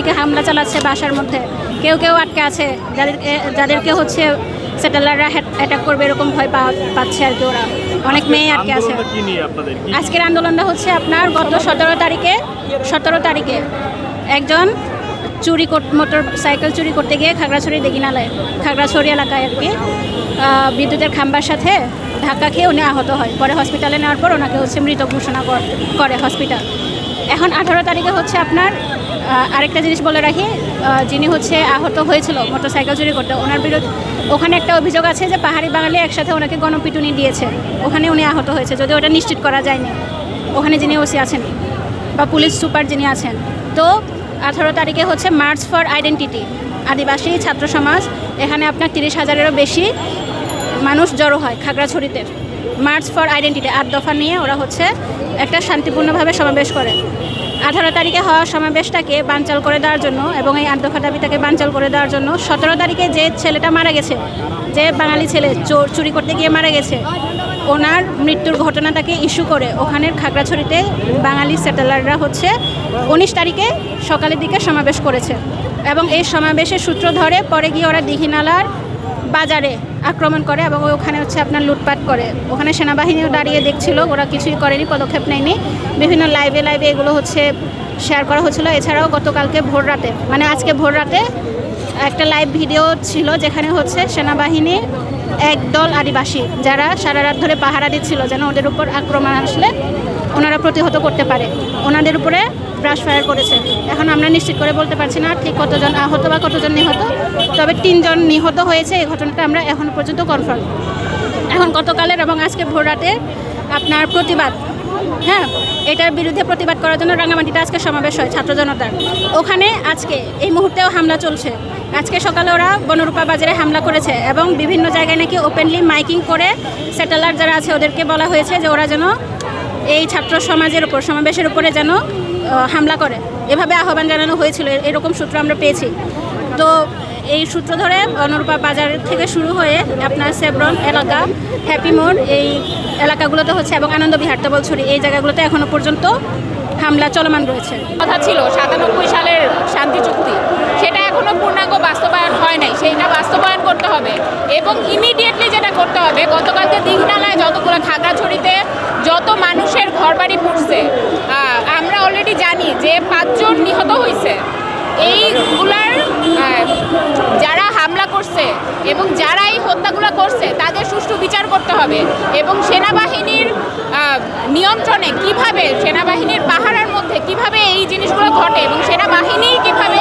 চারদিকে হামলা চালাচ্ছে বাসার মধ্যে। কেউ কেউ আটকে আছে। যাদেরকে যাদেরকে হচ্ছে সেটেলাররা অ্যাটাক করবে এরকম ভয় পা পাচ্ছে আর কি ওরা। অনেক মেয়ে আটকে আছে। আজকের আন্দোলনটা হচ্ছে আপনার গত সতেরো তারিখে সতেরো তারিখে একজন চুরি মোটর সাইকেল চুরি করতে গিয়ে খাগড়াছড়ি দেখিনালায় খাগড়াছড়ি এলাকায় আর কি বিদ্যুতের খাম্বার সাথে ধাক্কা খেয়ে উনি আহত হয়। পরে হসপিটালে নেওয়ার পর ওনাকে হচ্ছে মৃত ঘোষণা কর- করে হসপিটাল এখন আঠারো তারিখে হচ্ছে আপনার আরেকটা জিনিস বলে রাখি যিনি হচ্ছে আহত হয়েছিল মোটর সাইকেল চুরি করতে, ওনার বিরুদ্ধে, ওখানে একটা অভিযোগ আছে যে পাহাড়ি বাঙালি একসাথে ওনাকে গণপিটুনি দিয়েছে, ওখানে উনি আহত হয়েছে, যদিও ওটা নিশ্চিত করা যায়নি, ওখানে যিনি ওসি আছেন, বা পুলিশ সুপার যিনি আছেন। তো আঠারো তারিখে হচ্ছে মার্চ ফর আইডেন্টিটি, আদিবাসী ছাত্র সমাজ, এখানে আপনার তিরিশ হাজারেরও বেশি মানুষ জড়ো হয় খাগড়াছড়িতে। মার্চ ফর আইডেন্টিটি, আট দফা নিয়ে ওরা হচ্ছে একটা শান্তিপূর্ণভাবে সমাবেশ করে। আঠারো তারিখে হওয়া সমাবেশটাকে বানচাল করে দেওয়ার জন্য এবং এই আট দফা দাবিটাকে বানচাল করে দেওয়ার জন্য সতেরো তারিখে যে ছেলেটা মারা গেছে, যে বাঙালি ছেলে চোর চুরি করতে গিয়ে মারা গেছে, ওনার মৃত্যুর ঘটনাটাকে ইস্যু করে ওখানের খাগড়াছড়িতে বাঙালি সেটেলাররা হচ্ছে উনিশ তারিখে সকালের দিকে সমাবেশ করেছে। এবং এই সমাবেশের সূত্র ধরে পরে গিয়ে ওরা দিঘিনালার বাজারে আক্রমণ করে এবং ওখানে হচ্ছে আপনার লুটপাট করে। ওখানে সেনাবাহিনীও দাঁড়িয়ে দেখছিল, ওরা কিছুই করেনি, পদক্ষেপ নেয়নি। বিভিন্ন লাইভে লাইভে এগুলো হচ্ছে শেয়ার করা হচ্ছিল। এছাড়াও গতকালকে ভোর রাতে মানে আজকে ভোর রাতে একটা লাইভ ভিডিও ছিল যেখানে হচ্ছে সেনাবাহিনী একদল আদিবাসী, যারা সারা রাত ধরে পাহারা দিচ্ছিল যেন ওদের উপর আক্রমণ আসলে ওনারা প্রতিহত করতে পারে। ওনাদের উপরে ব্রাশ ফায়ার করেছে। এখন আমরা নিশ্চিত করে বলতে পারছি না ঠিক কতজন আহত বা কতজন নিহত, তবে তিনজন নিহত হয়েছে, এই ঘটনাটা আমরা এখনও পর্যন্ত কনফার্ম এখন গতকালের এবং আজকে ভোর রাতে আপনার প্রতিবাদ হ্যাঁ এটার বিরুদ্ধে প্রতিবাদ করার জন্য রাঙামাটিতে আজকে সমাবেশ হয় ছাত্র জনতার। ওখানে আজকে এই মুহূর্তেও হামলা চলছে। আজকে সকালে ওরা বনরূপা বাজারে হামলা করেছে এবং বিভিন্ন জায়গায় নাকি ওপেনলি মাইকিং করে স্যাটেলার যারা আছে ওদেরকে বলা হয়েছে যে ওরা যেন এই ছাত্র সমাজের উপর, সমাবেশের উপরে যেন হামলা করে। এভাবে আহ্বান জানানো হয়েছিল এরকম সূত্র আমরা পেয়েছি। তো এই সূত্র ধরে অনুরূপা বাজার থেকে শুরু হয়ে আপনার সেব্রন এলাকা, হ্যাপি মোড়, এই এলাকাগুলোতে হচ্ছে, এবং আনন্দবিহার তবলছড়ি এই জায়গাগুলোতে এখনও পর্যন্ত হামলা চলমান রয়েছে। কথা ছিল, সাতানব্বই সালের শান্তি চুক্তি। সেটা এখনও পূর্ণাঙ্গ বাস্তবায়ন হয় নাই, সেইটা বাস্তবায়ন করতে হবে। এবং ইমিডিয়েটলি যেটা করতে হবে, গতকালকে দীঘনালায় যতগুলো খাগড়াছড়িতে যত মানুষের ঘরবাড়ি পুড়ছে আহ, আমরা অলরেডি জানি যে পাঁচজন নিহত হয়েছে এইগুলার আহ, যারা হামলা করছে এবং যারা এই হত্যাগুলো করছে, তাদের সুষ্ঠু বিচার করতে হবে। এবং সেনাবাহিনীর নিয়ন্ত্রণে কীভাবে, সেনাবাহিনীর পাহারার মধ্যে কীভাবে এই জিনিসগুলো ঘটে এবং সেনাবাহিনী কীভাবে